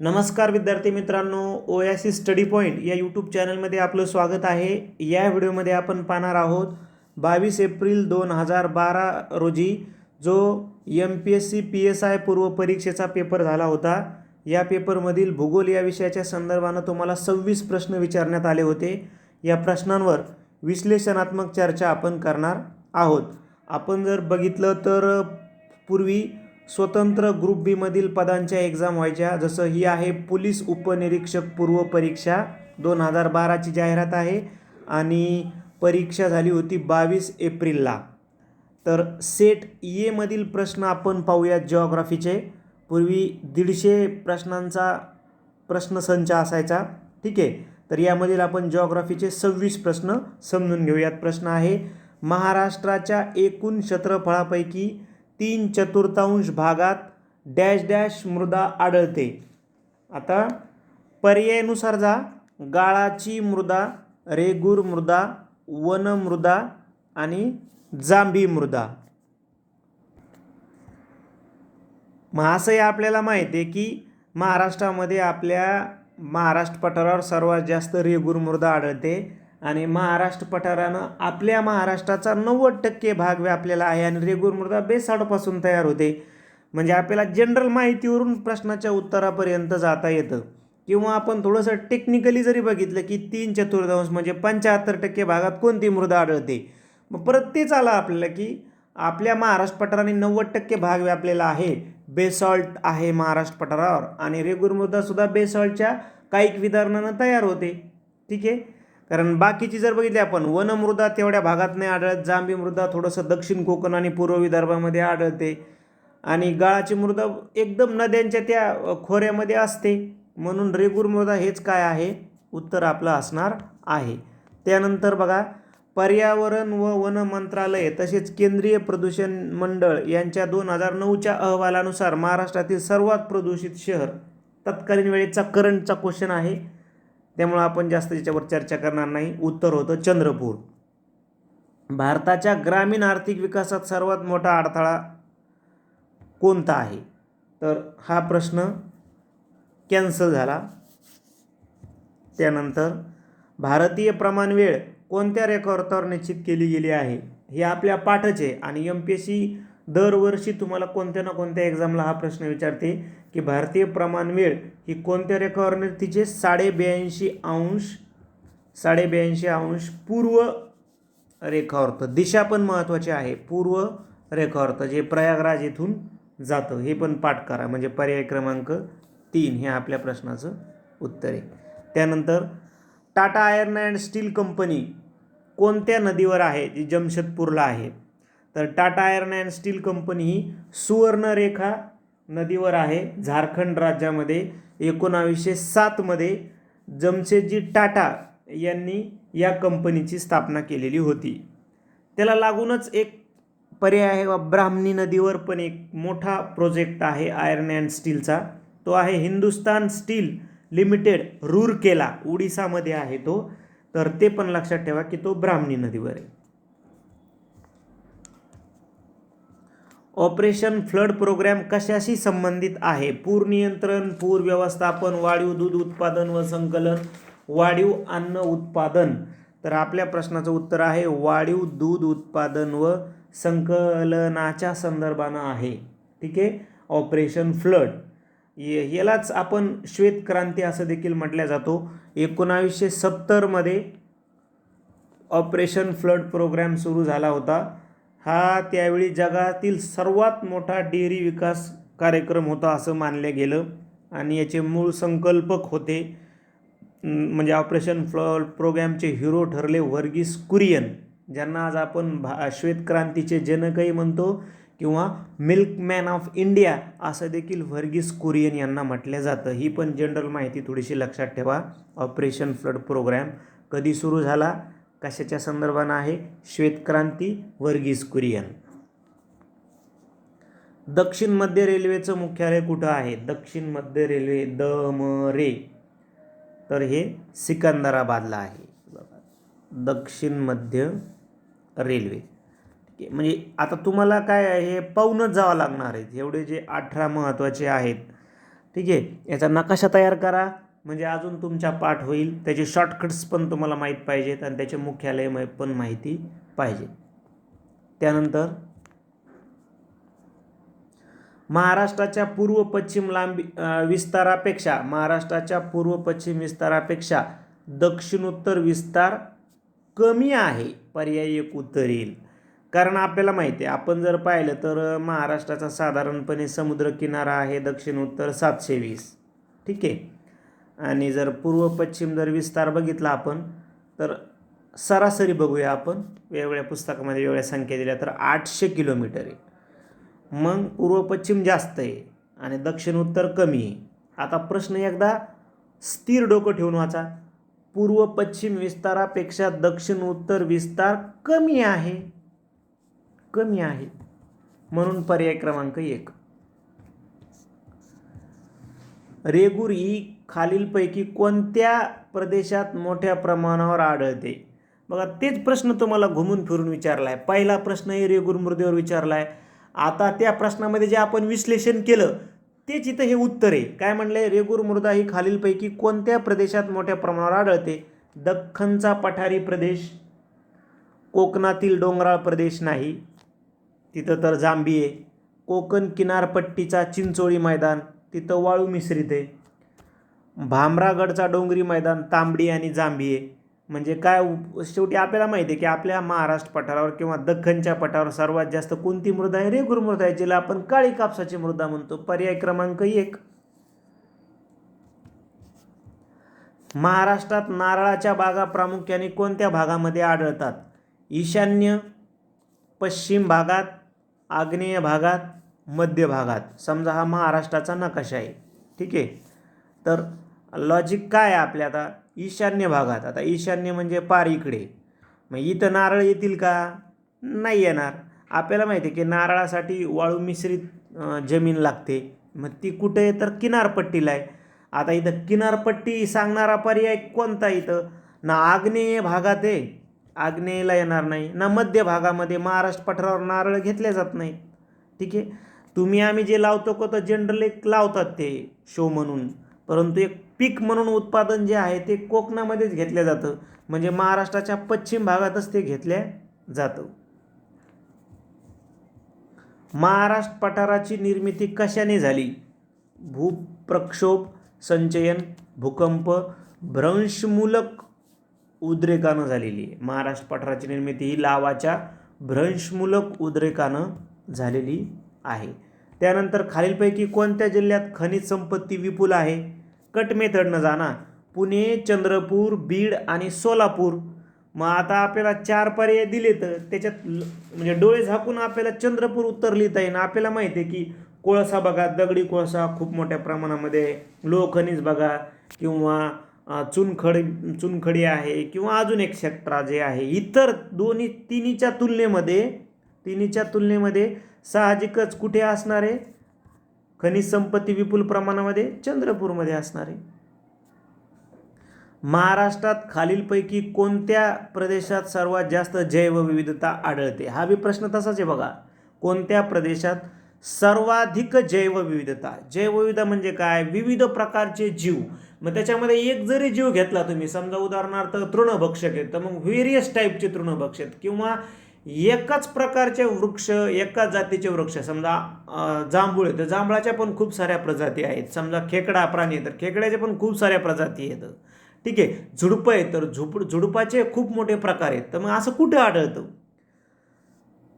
नमस्कार विद्यार्थी मित्रांनो ओयासी स्टडी पॉईंट या यूट्यूब चॅनलमध्ये आपलं स्वागत आहे. या व्हिडिओमध्ये आपण पाहणार आहोत बावीस एप्रिल दोन हजार बारा रोजी जो M P S C P S I पूर्व परीक्षेचा पेपर झाला होता या पेपरमधील भूगोल या विषयाच्या संदर्भानं तुम्हाला सव्वीस प्रश्न विचारण्यात आले होते. या प्रश्नांवर विश्लेषणात्मक चर्चा आपण करणार आहोत. आपण जर बघितलं तर पूर्वी स्वतंत्र ग्रुप बीमधील पदांच्या एक्झाम व्हायच्या. जसं ही आहे पोलीस उपनिरीक्षक पूर्व परीक्षा दोन हजार बाराची जाहिरात आहे आणि परीक्षा झाली होती बावीस एप्रिलला. तर सेट ए प्रश्न आपण पाहूयात जिओग्राफीचे पूर्वी दीडशे प्रश्नांचा प्रश्नसंच असायचा. ठीक आहे? तर यामधील आपण जिओग्राफीचे सव्वीस प्रश्न समजून घेऊयात. प्रश्न आहे महाराष्ट्राच्या एकूण क्षेत्रफळापैकी तीन चतुर्थांश भागात डॅश डॅश मृदा आढळते. आता पर्यायानुसार जा. गाळाची मृदा रेगूर मृदा वन मृदा आणि जांभी मृदा. मग असंही आपल्याला माहिती आहे की महाराष्ट्रामध्ये आपल्या महाराष्ट्र पठारावर सर्वात जास्त रेगूर मृदा आढळते. आणि महाराष्ट्र पठारानं आपल्या महाराष्ट्राचा नव्वद टक्के भाग व्यापलेला आहे आणि रेगूर मृदा बेसाडपासून तयार होते. म्हणजे आपल्याला जनरल माहितीवरून प्रश्नाच्या उत्तरापर्यंत जाता येतं. किंवा आपण थोडंसं टेक्निकली जरी बघितलं की तीन चतुर्थांश म्हणजे पंच्याहत्तर टक्के भागात कोणती मृदा आढळते? मग परत तेच आलं आपल्याला की आपल्या महाराष्ट्र पठाराने नव्वद टक्के भाग व्यापलेला आहे. बेसॉल्ट आहे महाराष्ट्र पठारावर आणि रेगूर मृदासुद्धा बेसॉल्टच्या कायिक वितरणानं तयार होते. ठीक आहे? कारण बाकीची जर बघितली आपण वनमृदा तेवढ्या भागात नाही आढळत जांभी मृदा थोडंसं दक्षिण कोकण आणि पूर्व विदर्भामध्ये आढळते. आणि गाळाची मृदा एकदम नद्यांच्या त्या खोऱ्यामध्ये असते. म्हणून रेगूर मृदा हेच काय आहे? उत्तर आपलं असणार आहे. त्यानंतर बघा पर्यावरण व वन मंत्रालय तसेच केंद्रीय प्रदूषण मंडळ यांच्या दोन हजार नऊच्या अहवालानुसार महाराष्ट्रातील सर्वात प्रदूषित शहर तत्कालीन वेळेचा करंटचा क्वेश्चन आहे. त्यामुळं आपण जास्त याच्यावर चर्चा करणार नाही. उत्तर होतं चंद्रपूर. भारताच्या ग्रामीण आर्थिक विकासात सर्वात मोठा अडथळा कोणता आहे? तर हा प्रश्न कॅन्सल झाला. त्यानंतर भारतीय प्रमाण वेळ कोणत्या रेकॉर्डवर निश्चित केली गेली आहे? हे आपल्या पाठच आहे आणि एम पी एस सी दरवर्षी तुम्हाला कोणत्या ना कोणत्या एक्झामला हा प्रश्न विचारते की भारतीय प्रमाण वेळ ही कोणत्या रेखावरने तिचे साडे ब्याऐंशी अंश साडे ब्याऐंशी अंश पूर्व रेखावर्त दिशा पण महत्त्वाची आहे पूर्व रेखावर्त जे प्रयागराज येथून जातं हे पण पाठ करा. म्हणजे पर्याय क्रमांक तीन हे आपल्या प्रश्नाचं उत्तर आहे. त्यानंतर Tata iron and steel company कोणत्या नदीवर आहे जी जमशेदपूरला आहे? तर Tata iron and steel company ही सुवर्णरेखा नदीवर आहे. झारखंड राज्यामध्ये एकोणावीसशे सातमध्ये जमशेदजी टाटा यांनी या कंपनीची स्थापना केलेली होती. त्याला लागूनच एक पर्याय आहे ब्राह्मणी नदीवर पण एक मोठा प्रोजेक्ट आहे आयर्न अँड स्टीलचा. तो आहे हिंदुस्तान स्टील लिमिटेड रूरकेला उडिसामध्ये आहे तो. तर ते पण लक्षात ठेवा की तो ब्राह्मणी नदीवर आहे. ऑपरेशन फ्लड प्रोग्रॅम कशाशी संबंधित आहे? पूर नियंत्रण पूर व्यवस्थापन वाढीव दूध उत्पादन व संकलन वाढीव अन्न उत्पादन. तर आपल्या प्रश्नाचं उत्तर आहे वाढीव दूध उत्पादन व संकलनाच्या संदर्भानं आहे. ठीक आहे? Operation flood. यालाच आपण श्वेत क्रांती असं देखील म्हटल्या जातो. एकोणावीसशे सत्तरमध्ये ऑपरेशन फ्लड प्रोग्रॅम सुरू झाला होता. हा त्यावेळी जगातील सर्वात मोठा डेअरी विकास कार्यक्रम होता असं मानलं गेलं. आणि याचे मूळ संकल्पक होते म्हणजे ऑपरेशन फ्लड प्रोग्रॅमचे हिरो ठरले वर्गीस कुरियन ज्यांना आज आपण भा श्वेत क्रांतीचे जनकही म्हणतो किंवा मिल्कमॅन ऑफ इंडिया असं देखील वर्गीस कुरियन यांना म्हटलं जातं. ही पण जनरल माहिती थोडीशी लक्षात ठेवा. ऑपरेशन फ्लड प्रोग्रॅम कधी सुरू झाला? कशाच्या संदर्भानं आहे? श्वेतक्रांती वर्गीस कुरियन. दक्षिण मध्य रेल्वेचं मुख्यालय कुठं आहे? दक्षिण मध्य रेल्वे द म रे. तर हे सिकंदराबादला आहे. दक्षिण मध्य रेल्वे. म्हणजे आता तुम्हाला काय आहे? हे पाहूनच जावं लागणार आहे. एवढे जे अठरा महत्त्वाचे आहेत. ठीक आहे. याचा नकाशा तयार करा. म्हणजे अजून तुमच्या पाठ होईल. त्याचे शॉर्टकट्स पण तुम्हाला माहीत पाहिजेत आणि त्याचे मुख्यालय पण माहिती पाहिजे. त्यानंतर महाराष्ट्राच्या पूर्व पश्चिम लांबी विस्तारापेक्षा महाराष्ट्राच्या पूर्व पश्चिम विस्तारापेक्षा दक्षिणोत्तर विस्तार कमी आहे पर्याय एक उत्तर येईल कारण आपल्याला माहिती आहे आपण जर पाहिलं तर महाराष्ट्राचा साधारणपणे समुद्रकिनारा आहे दक्षिणोत्तर सातशे वीस. ठीक आहे? आणि जर पूर्व पश्चिम जर विस्तार बघितला आपण तर सरासरी बघूया आपण. वेगवेगळ्या पुस्तकामध्ये वेगवेगळ्या संख्या दिल्या तर आठशे किलोमीटर आहे. मग पूर्व पश्चिम जास्त आहे आणि दक्षिण उत्तर कमी आहे. आता प्रश्न एकदा स्थिर डोकं ठेवून वाचा. पूर्व पश्चिम विस्तारापेक्षा दक्षिण उत्तर विस्तार कमी आहे. कमी आहे. म्हणून पर्याय क्रमांक एक. रेगुर ही खालीलपैकी कोणत्या प्रदेशात मोठ्या प्रमाणावर आढळते? बघा तेच प्रश्न तुम्हाला घुमून फिरून विचारला आहे पहिला प्रश्नही रेगूर मृदेवर विचारला आहे आता त्या प्रश्नामध्ये जे आपण विश्लेषण केलं तेच इथं हे उत्तर आहे. काय म्हणलं रेगुर मृदा ही खालीलपैकी कोणत्या प्रदेशात मोठ्या प्रमाणावर आढळते? दख्खनचा पठारी प्रदेश कोकणातील डोंगराळ प्रदेश नाही. तिथं तर जांभी आहे. कोकण किनारपट्टीचा चिंचोळी मैदान तिथं वाळू मिश्रित आहे. भामरागडचा डोंगरी मैदान तांबडी आणि जांभी म्हणजे काय शेवटी आपल्याला माहिती आहे की आपल्या महाराष्ट्र पठारावर किंवा दख्खनच्या पठारावर सर्वात जास्त कोणती मृदा आहे? रेगूर मृदा आहे जिला आपण काळी कापसाची मृदा म्हणतो. पर्याय क्रमांक एक. महाराष्ट्रात नारळाच्या बागा प्रामुख्याने कोणत्या भागामध्ये आढळतात? ईशान्य पश्चिम भागात आग्नेय भागात मध्य भागात. समजा हा महाराष्ट्राचा नकाशा आहे. ठीक आहे? तर लॉजिक काय आहे आपल्या आता? ईशान्य भागात. आता ईशान्य म्हणजे पार इकडे. मग इथं नारळ येतील का? नाही येणार. आपल्याला माहिती आहे की नारळासाठी वाळू मिश्रित जमीन लागते. मग ती कुठे आहे? तर किनारपट्टीला आहे. आता इथं किनारपट्टी सांगणारा पर्याय कोणता इथं? ना आग्नेय भागात आहे. आग्नेयला येणार नाही. ना मध्य भागामध्ये महाराष्ट्र पठारावर नारळ घेतले जात नाहीत ठीक आहे? तुम्ही आम्ही जे लावतो को तर जनरली लावतात ते शो म्हणून. परंतु एक पीक म्हणून उत्पादन जे आहे ते कोकणामध्येच घेतलं जातं. म्हणजे महाराष्ट्राच्या पश्चिम भागातच ते घेतलं जातं. महाराष्ट्र पठाराची निर्मिती कशाने झाली? भूप्रक्षोभ संचयन भूकंप भ्रंशमूलक उद्रेकानं झालेली आहे. महाराष्ट्र पठाराची निर्मिती ही लावाच्या भ्रंशमूलक उद्रेकानं झालेली आहे. त्यानंतर खालीलपैकी कोणत्या जिल्ह्यात खनिज संपत्ती विपुल आहे? कट मेथडनं जाणार पुणे चंद्रपूर बीड आणि सोलापूर. मग आता आपल्याला चार पर्याय दिले तर त्याच्यात म्हणजे डोळे झाकून आपल्याला चंद्रपूर उत्तर लिहिता येईल आपल्याला माहिती आहे की कोळसा बघा दगडी कोळसा खूप मोठ्या प्रमाणामध्ये आहे. लोह खनिज बघा किंवा चुनखड चुनखडी चुनखडी आहे किंवा अजून एक क्षेत्र जे आहे. इतर दोन्ही तिन्हीच्या तुलनेमध्ये तिन्हीच्या तुलनेमध्ये साहजिकच कुठे असणार आहे? खनिज संपत्ती विपुल प्रमाणामध्ये चंद्रपूरमध्ये असणार आहे. महाराष्ट्रात खालीलपैकी कोणत्या प्रदेशात सर्वात जास्त जैवविविधता आढळते? हा बी प्रश्न तसाच आहे बघा. कोणत्या प्रदेशात सर्वाधिक जैवविविधता? जैवविविधता म्हणजे काय? विविध प्रकारचे जीव. मग त्याच्यामध्ये एक जरी जीव घेतला तुम्ही समजा उदाहरणार्थ तृणभक्षक आहेत तर मग व्हेरियस टाईपचे तृणभक्ष आहेत किंवा एकाच प्रकारचे वृक्ष एकाच जातीचे वृक्ष. समजा जांभूळ आहे तर जांभळाच्या पण खूप साऱ्या प्रजाती आहेत. समजा खेकडा प्राणी तर खेकड्याच्या पण खूप साऱ्या प्रजाती आहेत. ठीक आहे? झुडपं आहे तर झुप झुडपाचे खूप मोठे प्रकार आहेत. तर मग असं कुठे आढळतं?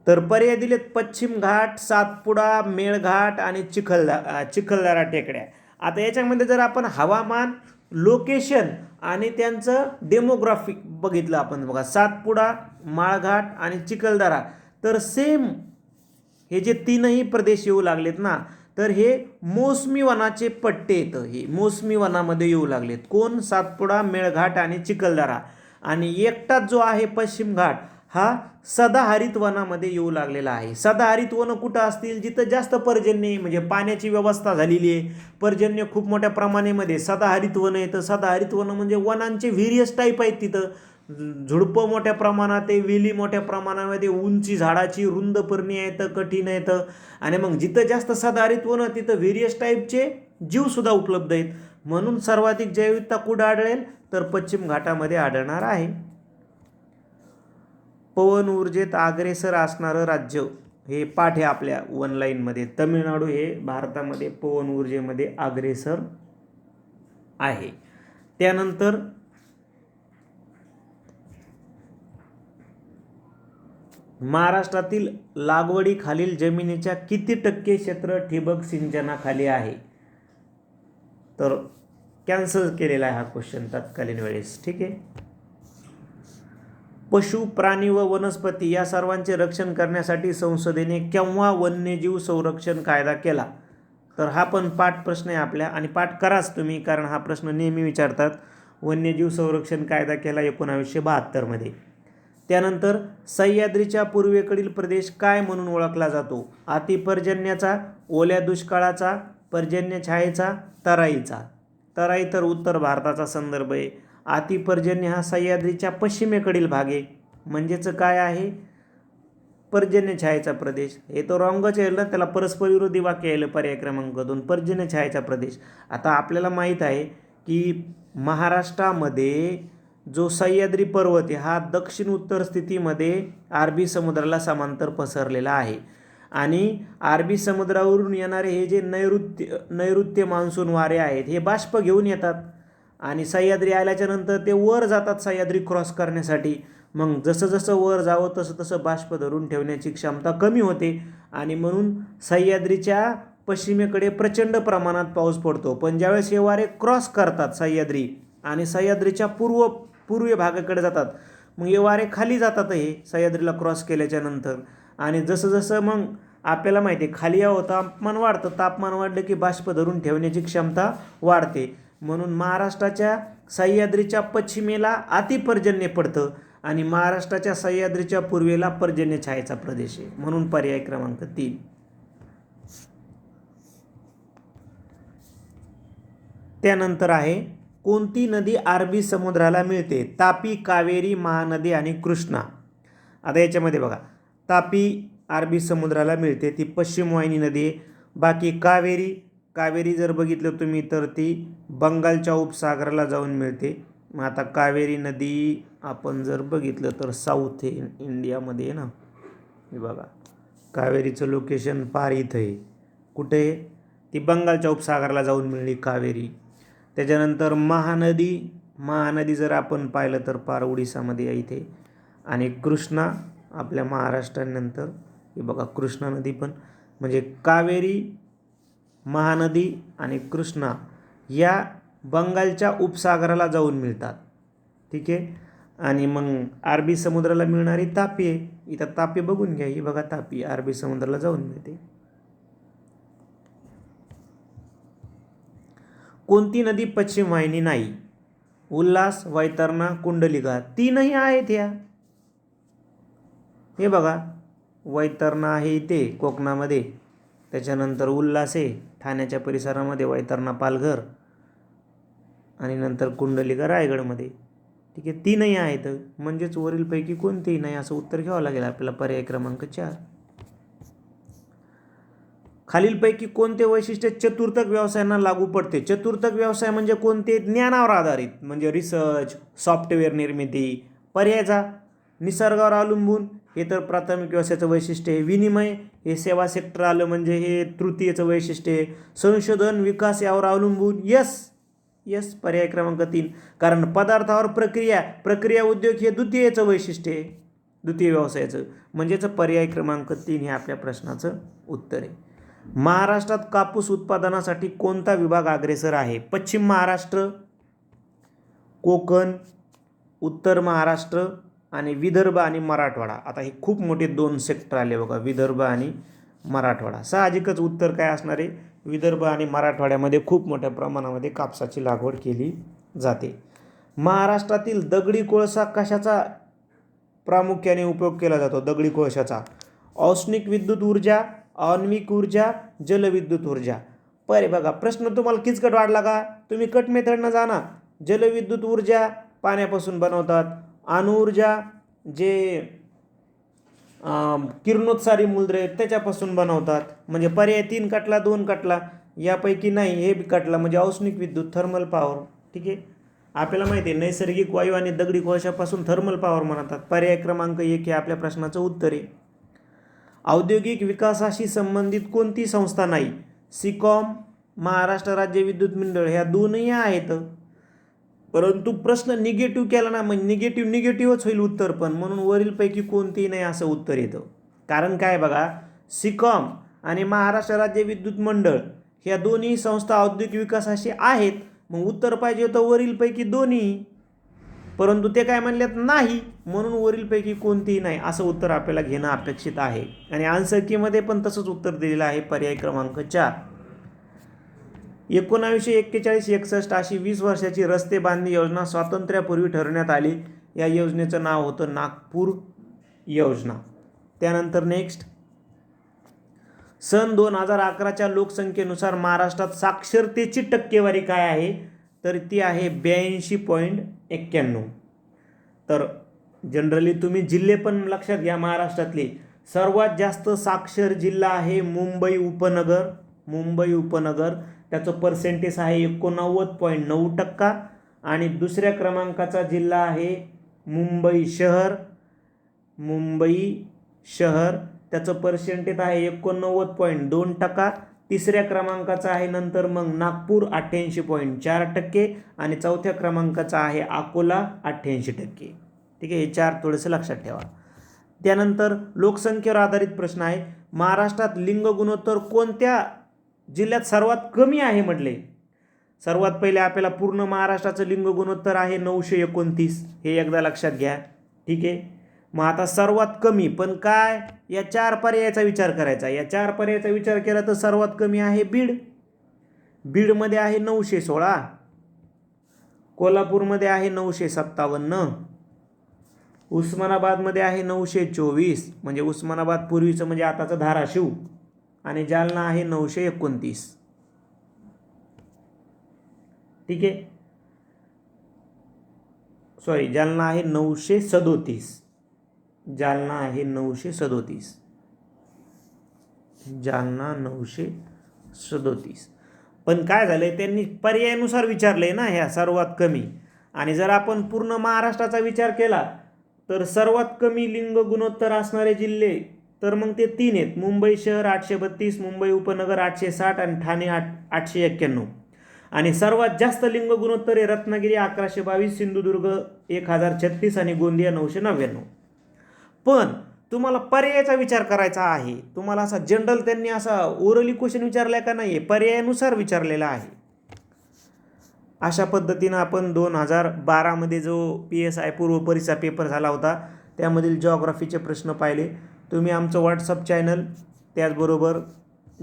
तर पर्याय दिलेत पश्चिम घाट सातपुडा मेळघाट आणि चिखलदा चिखलदारा चिखलदरा टेकड्या. आता याच्यामध्ये जर आपण हवामान लोकेशन आणि त्यांचं डेमोग्राफिक बघितलं आपण बघा. सातपुडा माळघाट आणि चिखलदरा. तर सेम हे जे तीनही प्रदेश येऊ लागलेत ना तर हे मोसमी वनाचे पट्टे येतं हे. मोसमी वनामध्ये येऊ लागलेत. कोण? सातपुडा मेळघाट आणि चिखलदरा. आणि एकटाच जो आहे पश्चिम घाट हा सदाहरित वनामध्ये येऊ लागलेला आहे. सदाहरित वन कुठं असतील? जिथं जास्त पर्जन्य म्हणजे पाण्याची व्यवस्था झालेली आहे. पर्जन्य खूप मोठ्या प्रमाणामध्ये सदाहरित वन येतं. सदाहरित वन म्हणजे वनांचे व्हेरियस टाईप आहेत तिथं. झुडपं मोठ्या प्रमाणात आहे वेली मोठ्या प्रमाणामध्ये उंची झाडाची रुंद पर्णी येतं कठीण येतं आणि मग जिथं जास्त सदाहरित वन तिथं व्हेरियस टाईपचे जीवसुद्धा उपलब्ध आहेत. म्हणून सर्वाधिक जैविकता कुठं आढळेल? तर पश्चिम घाटामध्ये आढळणार आहे. पवन ऊर्जेत अग्रेसर असणारं राज्य. हे पाठ आहे आपल्या वन लाईनमध्ये तमिळनाडू हे भारतामध्ये पवन ऊर्जेमध्ये अग्रेसर आहे. त्यानंतर महाराष्ट्रातील लागवडीखालील जमिनीच्या किती टक्के क्षेत्र ठिबक सिंचनाखाली आहे? तर कॅन्सल केलेला आहे हा क्वेश्चन तत्कालीन वेळेस. ठीक आहे? पशु प्राणी व वनस्पती या सर्वांचे रक्षण करण्यासाठी संसदेने केव्हा वन्यजीव संरक्षण कायदा केला? तर हा पण पाठ प्रश्न आहे आपल्या आणि पाठ कराच तुम्ही कारण हा प्रश्न नेहमी विचारतात. वन्यजीव संरक्षण कायदा केला एकोणावीसशे बहात्तरमध्ये त्यानंतर सह्याद्रीच्या पूर्वेकडील प्रदेश काय म्हणून ओळखला जातो? अतिपर्जन्याचा ओल्या दुष्काळाचा पर्जन्य छायेचा तराईचा. तराई तर उत्तर भारताचा संदर्भ आहे. अतिपर्जन्य हा सह्याद्रीच्या पश्चिमेकडील भाग आहे. म्हणजेच काय आहे? पर्जन्य छायेचा प्रदेश. हे तो रॉंगच येईल ना? त्याला परस्पर विरोधी वाक्य यायलं पर्याय क्रमांक दोन पर्जन्य छायेचा प्रदेश. आता आपल्याला माहीत आहे की महाराष्ट्रामध्ये जो सह्याद्री पर्वत आहे हा दक्षिण उत्तर स्थितीमध्ये अरबी समुद्राला समांतर पसरलेला आहे. आणि अरबी समुद्रावरून येणारे हे जे नैऋत्य नैऋत्य मान्सून वारे आहेत हे बाष्प घेऊन येतात. आणि सह्याद्री आल्याच्यानंतर ते वर जातात सह्याद्री क्रॉस करण्यासाठी. मग जसं जसं वर जावं तसं तसं बाष्प धरून ठेवण्याची क्षमता कमी होते. आणि म्हणून सह्याद्रीच्या पश्चिमेकडे प्रचंड प्रमाणात पाऊस पडतो. पण ज्यावेळेस हे वारे क्रॉस करतात सह्याद्री आणि सह्याद्रीच्या पूर्व पूर्व भागाकडे जातात मग हे वारे खाली जातात हे सह्याद्रीला क्रॉस केल्याच्यानंतर. आणि जसं जसं मग आपल्याला माहिती आहे खाली यावं तापमान वाढतं. तापमान वाढलं की बाष्प धरून ठेवण्याची क्षमता वाढते. म्हणून महाराष्ट्राच्या सह्याद्रीच्या पश्चिमेला अतिपर्जन्य पडतं आणि महाराष्ट्राच्या सह्याद्रीच्या पूर्वेला पर्जन्य छायेचा प्रदेश आहे. म्हणून पर्याय क्रमांक तीन. त्यानंतर आहे कोणती नदी अरबी समुद्राला मिळते? तापी कावेरी महानदी आणि कृष्णा. आता याच्यामध्ये बघा. तापी अरबी समुद्राला मिळते. ती पश्चिम वाहिनी नदी आहे. बाकी कावेरी कावेरी जर बघितलं तुम्ही तर ती बंगालच्या उपसागराला जाऊन मिळते. मग आता कावेरी नदी आपण जर बघितलं तर साऊथ आहे इंडियामध्ये आहे ना. हे बघा कावेरीचं लोकेशन पार इथं आहे. कुठे? आहे ती बंगालच्या उपसागराला जाऊन मिळली कावेरी. त्याच्यानंतर महानदी महानदी जर आपण पाहिलं तर पार ओडिसामध्ये आहे इथे. आणि कृष्णा आपल्या महाराष्ट्रानंतर. हे बघा कृष्णा नदी पण. म्हणजे कावेरी महानदी आणि कृष्णा या बंगालच्या उपसागराला जाऊन मिळतात. ठीक आहे? आणि मग अरबी समुद्राला मिळणारी तापी आहे. इथं तापी बघून घ्या. ही बघा तापी. अरबी समुद्राला जाऊन मिळते. कोणती नदी पश्चिम वाहिनी नाही? उल्हास वैतरणा कुंडलिका. तीनही आहेत ह्या हे बघा. वैतरणा आहे इथे कोकणामध्ये. त्याच्यानंतर उल्हास आहे. ठाण्याच्या परिसरामध्ये वैतरणा पालघर आणि नंतर कुंडलिका रायगडमध्ये. ठीक आहे तीनही आहेत. म्हणजेच वरीलपैकी कोणतेही नाही असं उत्तर घ्यावं लागेल आपल्याला. पर्याय क्रमांक चार. खालीलपैकी कोणते वैशिष्ट्य चतुर्थक व्यवसायांना लागू पडते? चतुर्थक व्यवसाय म्हणजे कोणते? ज्ञानावर आधारित. म्हणजे रिसर्च सॉफ्टवेअर निर्मिती. पर्यायचा निसर्गावर अवलंबून हे तर प्राथमिक व्यवसायाचं वैशिष्ट्य आहे. विनिमय हे सेवा सेक्टर आलं म्हणजे हे तृतीयचं वैशिष्ट्य आहे. संशोधन विकास यावर अवलंबून. यस यस पर्याय क्रमांक तीन. कारण पदार्थावर प्रक्रिया प्रक्रिया उद्योग हे द्वितीयचं वैशिष्ट्य आहे. द्वितीय व्यवसायाचं. म्हणजेच पर्याय क्रमांक तीन हे आपल्या प्रश्नाचं उत्तर आहे. महाराष्ट्रात कापूस उत्पादनासाठी कोणता विभाग अग्रेसर आहे? पश्चिम महाराष्ट्र कोकण उत्तर महाराष्ट्र आणि विदर्भ आणि मराठवाडा. आता हे खूप मोठे दोन सेक्टर आले बघा विदर्भ आणि मराठवाडा. साहजिकच उत्तर काय असणार आहे? विदर्भ आणि मराठवाड्यामध्ये खूप मोठ्या प्रमाणामध्ये कापसाची लागवड केली जाते. महाराष्ट्रातील दगडी कोळसा कशाचा प्रामुख्याने उपयोग केला जातो? दगडी कोळशाचा. औष्णिक विद्युत ऊर्जा आण्विक ऊर्जा जलविद्युत ऊर्जा. परे बघा प्रश्न तुम्हाला किचकट वाढला का? तुम्ही कट मेथडनं जाणार. जलविद्युत ऊर्जा पाण्यापासून बनवतात. अणुऊर्जा जे किरणोत्सारी मूलद्रव्य त्याच्यापासून बनवतात. म्हणजे पर्याय तीन कटला दोन कटला यापैकी नाही हे बी कटला. म्हणजे औष्णिक विद्युत थर्मल पॉवर ठीक आहे? आपल्याला माहिती आहे नैसर्गिक वायू आणि दगडी कोळशापासून थर्मल पॉवर म्हणतात पर्याय क्रमांक एक हे आपल्या प्रश्नाचं उत्तर आहे. औद्योगिक विकासाशी संबंधित कोणती संस्था नाही? सिकॉम महाराष्ट्र राज्य विद्युत मंडळ ह्या दोनही आहेत. परंतु प्रश्न निगेटिव्ह केला ना म्हणजे निगेटिव्ह निगेटिव्हच होईल उत्तर पण. म्हणून वरीलपैकी कोणतीही नाही असं उत्तर येतं. कारण काय बघा सिकॉम आणि महाराष्ट्र राज्य विद्युत मंडळ ह्या दोन्ही संस्था औद्योगिक विकासाशी आहेत. मग उत्तर पाहिजे होतं वरीलपैकी दोन्ही. परंतु ते काय म्हणल्यात नाही. म्हणून वरीलपैकी कोणतीही नाही असं उत्तर आपल्याला घेणं अपेक्षित आहे. आणि आन्सर कीमध्ये पण तसंच उत्तर दिलेलं आहे. पर्याय क्रमांक चार. एकोणावीसशे एक्केचाळीस एकसष्ट अशी वीस वर्षाची रस्ते बांधणी योजना स्वातंत्र्यापूर्वी ठरवण्यात आली. या योजनेचं नाव होतं नागपूर योजना. त्यानंतर नेक्स्ट सन दोन हजार अकराच्या लोकसंख्येनुसार महाराष्ट्रात साक्षरतेची टक्केवारी काय आहे? तर ती आहे ब्याऐंशी पॉईंट एक्क्याण्णव. तर जनरली तुम्ही जिल्हे पण लक्षात घ्या महाराष्ट्रातले. सर्वात जास्त साक्षर जिल्हा आहे मुंबई उपनगर. मुंबई उपनगर. त्याचं पर्सेंटेज आहे एकोणनव्वद पॉईंट नऊ टक्का आणि दुसऱ्या क्रमांकाचा जिल्हा आहे मुंबई शहर. मुंबई शहर त्याचं पर्सेंटेज आहे एकोणनव्वद पॉईंट दोन टक्का. तिसऱ्या क्रमांकाचा आहे नंतर मग नागपूर अठ्ठ्याऐंशी पॉईंट चार टक्के आणि चौथ्या क्रमांकाचा आहे अकोला अठ्ठ्याऐंशी टक्के. ठीक आहे हे चार थोडेसे लक्षात ठेवा. त्यानंतर लोकसंख्येवर आधारित प्रश्न आहे महाराष्ट्रात लिंग गुणोत्तर कोणत्या जिल्ह्यात सर्वात कमी आहे म्हटले. सर्वात पहिले आपल्याला पूर्ण महाराष्ट्राचं लिंग गुणोत्तर आहे नऊशे एकोणतीस. हे एकदा लक्षात घ्या. ठीक आहे? मग आता सर्वात कमी पण काय? या चार पर्यायाचा विचार करायचा. या चार पर्यायाचा विचार केला तर सर्वात कमी आहे बीड. बीडमध्ये आहे नऊशे सोळा. कोल्हापूरमध्ये आहे नऊशे सत्तावन्न. उस्मानाबादमध्ये आहे नऊशे चोवीस. म्हणजे उस्मानाबाद पूर्वीचं म्हणजे आताचं धाराशिव. आणि जालना आहे नऊशे एकोणतीस. ठीक आहे? सॉरी जालना आहे नऊशे सदोतीस. जालना आहे नऊशे सदोतीस. जालना नऊशे सदोतीस. पण काय झालं आहे त्यांनी पर्यायानुसार विचारलं आहे ना ह्या सर्वात कमी. आणि जर आपण पूर्ण महाराष्ट्राचा विचार केला तर सर्वात कमी लिंग गुणोत्तर असणारे जिल्हे तर मग ते तीन आहेत. मुंबई शहर आठशे बत्तीस मुंबई उपनगर आठशे साठ आणि ठाणे आठ आठशे एक्क्याण्णव. आणि सर्वात जास्त लिंग गुणोत्तर आहे रत्नागिरी अकराशे बावीस सिंधुदुर्ग एक हजार छत्तीस आणि गोंदिया नऊशे नव्याण्णव. पण तुम्हाला पर्यायाचा विचार करायचा आहे. तुम्हाला असा जनरल त्यांनी असा ओरली क्वेश्चन विचारलाय का नाही आहे पर्यायानुसार विचारलेला आहे. अशा पद्धतीनं आपण दोन हजार बारामध्ये जो पी एस आय पूर्व परीक्षा पेपर झाला होता त्यामधील जॉग्राफीचे प्रश्न पाहिले. तुम्ही आमचं व्हॉट्सअप चॅनल त्याचबरोबर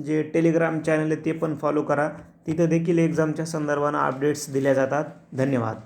जे टेलिग्राम चॅनल आहे ते पण फॉलो करा. तिथं देखील एक्झामच्या संदर्भानं अपडेट्स दिल्या जातात. धन्यवाद.